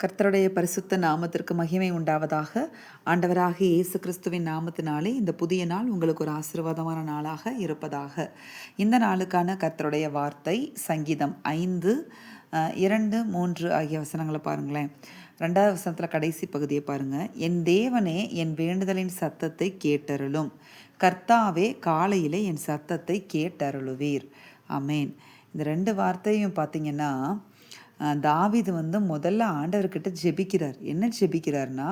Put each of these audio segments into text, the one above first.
கர்த்தருடைய பரிசுத்த நாமத்திற்கு மகிமை உண்டாவதாக. ஆண்டவராக இயேசு கிறிஸ்துவின் நாமத்தினாலே இந்த புதிய நாள் உங்களுக்கு ஒரு ஆசீர்வாதமான நாளாக இருப்பதாக. இந்த நாளுக்கான கர்த்தருடைய வார்த்தை சங்கீதம் ஐந்து இரண்டு மூன்று ஆகிய வசனங்களை பாருங்களேன். ரெண்டாவது வசனத்தில் கடைசி பகுதியை பாருங்கள் என் தேவனே என் வேண்டுதலின் சத்தத்தை கேட்டருளும். கர்த்தாவே காலையிலே என் சத்தத்தை கேட்டருளுவீர். அமேன் இந்த ரெண்டு வார்த்தையும் பார்த்தீங்கன்னா தாவிது வந்து முதல்ல ஆண்டவர்கிட்ட ஜெபிக்கிறார். என்ன ஜெபிக்கிறார்னா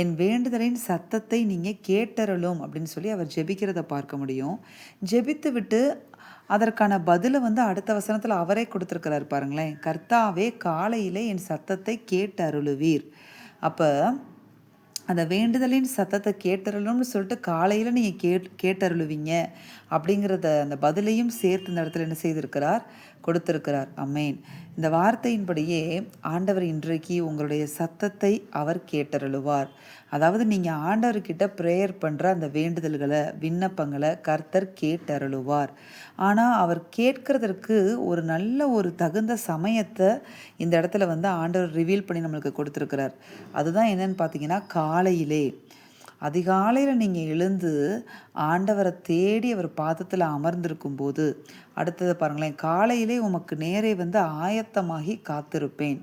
என் வேண்டுதலின் சத்தத்தை நீங்கள் கேட்டறலும் அப்படின்னு சொல்லி அவர் ஜெபிக்கிறத பார்க்க முடியும். ஜெபித்து விட்டு அதற்கான பதிலை வந்து அடுத்த வசனத்தில் அவரே கொடுத்துருக்கிறார் பாருங்களேன். கர்த்தாவே காலையிலே என் சத்தத்தை கேட்டருளுவீர். அப்போ அந்த வேண்டுதலின் சத்தத்தை கேட்டருளும்னு சொல்லிட்டு காலையில் நீங்கள் கேட் கேட்டருளுவீங்க அப்படிங்கிறத அந்த பதிலையும் சேர்த்து இந்த இடத்துல என்ன செய்திருக்கிறார்? கொடுத்திருக்கிறார். அம்மேன் இந்த வார்த்தையின்படியே ஆண்டவர் இன்றைக்கு உங்களுடைய சத்தத்தை அவர் கேட்டருளுவார். அதாவது நீங்கள் ஆண்டவர்கிட்ட ப்ரேயர் பண்ணுற அந்த வேண்டுதல்களை விண்ணப்பங்களை கர்த்தர் கேட்டருளுவார். ஆனால் அவர் கேட்கறதற்கு ஒரு நல்ல ஒரு தகுந்த சமயத்தை இந்த இடத்துல வந்து ஆண்டவர் ரிவீல் பண்ணி நம்மளுக்கு கொடுத்துருக்கிறார். அதுதான் என்னன்னு பார்த்தீங்கன்னா காலையிலே. அதிகாலையில் நீங்கள் எழுந்து ஆண்டவரை தேடி அவர் பாதத்தில் அமர்ந்திருக்கும் போது அடுத்தது பாருங்களேன் காலையிலே உமக்கு நேரே வந்து ஆயத்தமாகி காத்திருப்பேன்.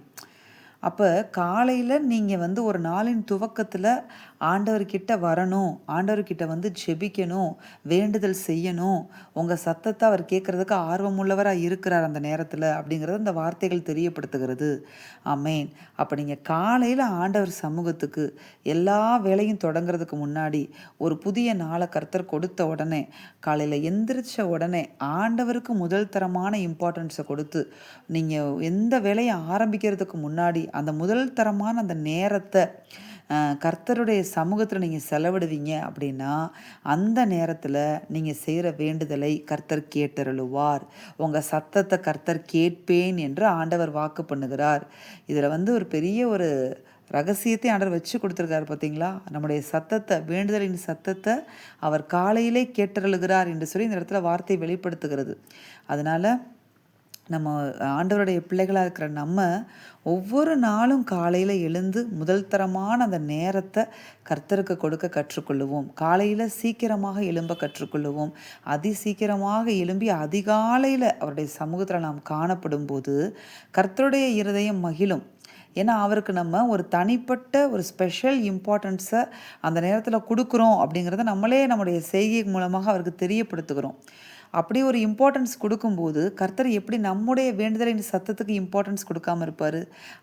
அப்போ காலையில் நீங்கள் வந்து ஒரு நாளின் துவக்கத்தில் ஆண்டவர்கிட்ட வரணும் ஆண்டவர்கிட்ட வந்து ஜெபிக்கணும் வேண்டுதல் செய்யணும். உங்கள் சத்தத்தை அவர் கேட்குறதுக்கு ஆர்வமுள்ளவராக இருக்கிறார் அந்த நேரத்தில் அப்படிங்கிறது அந்த வார்த்தைகள் தெரியப்படுத்துகிறது. அமேன் அப்போ நீங்கள் காலையில் ஆண்டவர் சமூகத்துக்கு எல்லா வேலையும் தொடங்குறதுக்கு முன்னாடி ஒரு புதிய நாளை கர்த்தர் கொடுத்த உடனே காலையில் எந்திரிச்ச உடனே ஆண்டவருக்கு முதல் தரமான இம்பார்ட்டன்ஸை கொடுத்து நீங்கள் எந்த வேலையை ஆரம்பிக்கிறதுக்கு முன்னாடி அந்த முதல் தரமான அந்த நேரத்தை கர்த்தருடைய சமூகத்தில் நீங்கள் செலவிடுவீங்க அப்படின்னா அந்த நேரத்தில் நீங்கள் செய்கிற வேண்டுதலை கர்த்தர் கேட்டருளுவார். உங்கள் சத்தத்தை கர்த்தர் கேட்பேன் என்று ஆண்டவர் வாக்கு பண்ணுகிறார். இதில் வந்து ஒரு பெரிய ஒரு ரகசியத்தை ஆண்டவர் வச்சு கொடுத்துருக்காரு பார்த்தீங்களா நம்முடைய சத்தத்தை வேண்டுதலின் சத்தத்தை அவர் காலையிலே கேட்டருளுகிறார் என்று சொல்லி இந்த இடத்துல வார்த்தை வெளிப்படுத்துகிறது. அதனால் நம்ம ஆண்டவருடைய பிள்ளைகளாக இருக்கிற நம்ம ஒவ்வொரு நாளும் காலையில் எழுந்து முதல் தரமான அந்த நேரத்தை கர்த்தருக்கு கொடுக்க கற்றுக்கொள்ளுவோம். காலையில் சீக்கிரமாக எழும்ப கற்றுக்கொள்ளுவோம். அதி சீக்கிரமாக எழும்பி அதிகாலையில் அவருடைய சமூகத்தில் நாம் காணப்படும் போது கர்த்தருடைய இருதயம் மகிழும். ஏன்னா அவருக்கு நம்ம ஒரு தனிப்பட்ட ஒரு ஸ்பெஷல் இம்பார்ட்டன்ஸை அந்த நேரத்தில் கொடுக்குறோம் அப்படிங்கிறத நம்மளே நம்முடைய செய்கை மூலமாக அவருக்கு தெரியப்படுத்துகிறோம். அப்படி ஒரு இம்பார்ட்டன்ஸ் கொடுக்கும்போது கர்த்தர் எப்படி நம்முடைய வேண்டுதலின் சத்தத்துக்கு இம்பார்ட்டன்ஸ் கொடுக்காம இருப்பார்?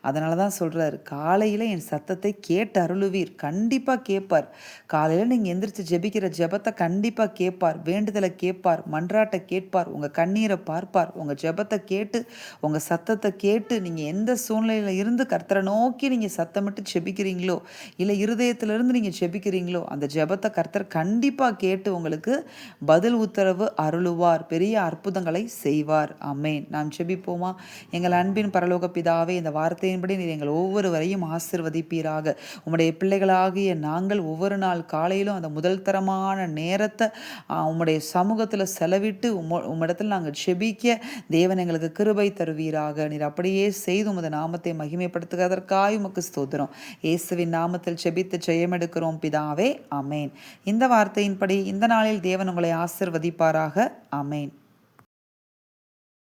அதனால தான் சொல்கிறாரு காலையில் என் சத்தத்தை கேட்டு அருளுவீர். கண்டிப்பாக கேட்பார். காலையில் நீங்கள் எந்திரிச்சு ஜெபிக்கிற ஜெபத்தை கண்டிப்பாக கேட்பார். வேண்டுதலை கேட்பார் மன்றாட்டை கேட்பார் உங்கள் கண்ணீரை பார்ப்பார் உங்கள் ஜெபத்தை கேட்டு உங்கள் சத்தத்தை கேட்டு நீங்கள் எந்த சூழ்நிலையில் இருந்து கர்த்தரை நோக்கி நீங்கள் சத்தமிட்டு ஜெபிக்கிறீங்களோ இல்லை இருதயத்திலிருந்து நீங்கள் ஜெபிக்கிறீங்களோ அந்த ஜெபத்தை கர்த்தர் கண்டிப்பாக கேட்டு உங்களுக்கு பதில் உத்தரவு அருளுவார். பெரிய அற்புதங்களை செய்வார். அமேன் நாம் செபிப்போமா எங்கள் அன்பின் பரலோக பிதாவே இந்த வார்த்தையின்படி நீர் எங்கள் ஒவ்வொருவரையும் ஆசிர்வதிப்பீராக. உம்முடைய பிள்ளைகளாகிய நாங்கள் ஒவ்வொரு நாள் காலையிலும் அந்த முதல் தரமான நேரத்தை உம்முடைய சமூகத்தில் செலவிட்டு உம் உம்மிடத்தில் நாங்கள் செபிக்க தேவன் எங்களுக்கு கிருபை தருவீராக. நீர் அப்படியே செய்து உமது நாமத்தை மகிமைப்படுத்துவதற்காய் உமக்கு ஸ்தோத்திரம். இயேசுவின் நாமத்தில் செபித்து ஜெயமெடுக்கிறோம் பிதாவே. அமேன் இந்த வார்த்தையின்படி இந்த நாளில் தேவன் உங்களை ஆசிர்வதிப்பாராக. ஆமென்